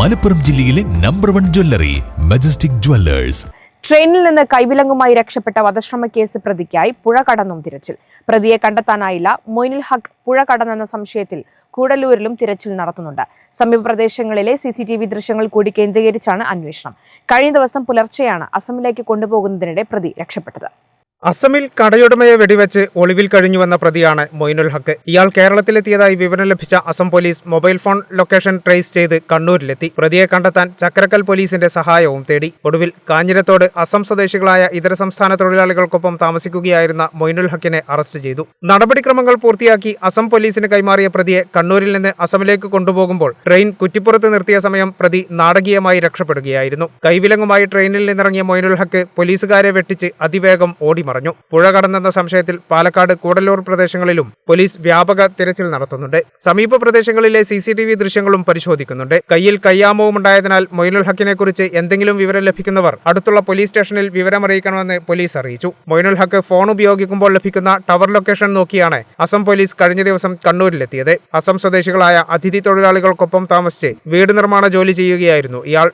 മലപ്പുറം ജില്ലയിലെ number one jewellery Majestic Jewellers ട്രെയിനിൽ നിന്ന് കൈവിലങ്ങുമായി രക്ഷപ്പെട്ട വധശ്രമ കേസ് പ്രതിക്കായി പുഴ കടന്നും തിരച്ചിൽ. പ്രതിയെ കണ്ടെത്താനായില്ല മൊയ്നുൽ ഹക്ക് പുഴ കടന്നെന്ന സംശയത്തിൽ കൂടല്ലൂരിലും തിരച്ചിൽ നടത്തുന്നുണ്ട്. സമീപ പ്രദേശങ്ങളിലെ സി സി ടി വി ദൃശ്യങ്ങൾ കൂടി കേന്ദ്രീകരിച്ചാണ് അന്വേഷണം. കഴിഞ്ഞ ദിവസം പുലർച്ചെയാണ് അസമിലേക്ക് കൊണ്ടുപോകുന്നതിനിടെ പ്രതി രക്ഷപ്പെട്ടത്. അസമിൽ കടയുടമയെ വെടിവെച്ച് ഒളിവിൽ കഴിഞ്ഞുവെന്ന പ്രതിയാണ് മൊയ്നുൽ ഹക്ക്. ഇയാൾ കേരളത്തിലെത്തിയതായി വിവരം ലഭിച്ച Assam police mobile phone location trace ചെയ്ത് കണ്ണൂരിലെത്തി. പ്രതിയെ കണ്ടെത്താൻ ചക്രക്കൽ പോലീസിന്റെ സഹായവും തേടി. ഒടുവിൽ കാഞ്ഞിരത്തോട് അസം സ്വദേശികളായ ഇതര സംസ്ഥാന തൊഴിലാളികൾക്കൊപ്പം താമസിക്കുകയായിരുന്ന മൊയ്നുൽ ഹക്കിനെ അറസ്റ്റ് ചെയ്തു. നടപടിക്രമങ്ങൾ പൂർത്തിയാക്കി അസം പോലീസിന് കൈമാറിയ പ്രതിയെ കണ്ണൂരിൽ നിന്ന് അസമിലേക്ക് കൊണ്ടുപോകുമ്പോൾ ട്രെയിൻ കുറ്റിപ്പുറത്ത് നിർത്തിയ സമയം പ്രതി നാടകീയമായി രക്ഷപ്പെടുകയായിരുന്നു. കൈവിലങ്ങുമായി ട്രെയിനിൽ നിന്നിറങ്ങിയ മൊയ്നുൽ ഹക്ക് പോലീസുകാരെ വെട്ടിച്ച് അതിവേഗം ഓടി മറഞ്ഞു. പുഴ കടന്നെന്ന സംശയത്തിൽ പാലക്കാട് കൂടല്ലൂർ പ്രദേശങ്ങളിലും പോലീസ് വ്യാപക തിരച്ചിൽ നടത്തുന്നുണ്ട്. സമീപ പ്രദേശങ്ങളിലെ സി സി ടി വി ദൃശ്യങ്ങളും പരിശോധിക്കുന്നുണ്ട്. കയ്യിൽ കയ്യാമവും ഉണ്ടായതിനാൽ മൊയ്നുൽ ഹക്കിനെ കുറിച്ച് എന്തെങ്കിലും വിവരം ലഭിക്കുന്നവർ അടുത്തുള്ള പോലീസ് സ്റ്റേഷനിൽ വിവരമറിയിക്കണമെന്ന് പോലീസ് അറിയിച്ചു. മൊയ്നുൽ ഹക്ക് ഫോൺ ഉപയോഗിക്കുമ്പോൾ ലഭിക്കുന്ന ടവർ ലൊക്കേഷൻ നോക്കിയാണ് അസം പോലീസ് കഴിഞ്ഞ ദിവസം കണ്ണൂരിലെത്തിയത്. അസം സ്വദേശികളായ അതിഥി തൊഴിലാളികൾക്കൊപ്പം താമസിച്ച് വീട് നിർമ്മാണ ജോലി ചെയ്യുകയായിരുന്നു ഇയാൾ.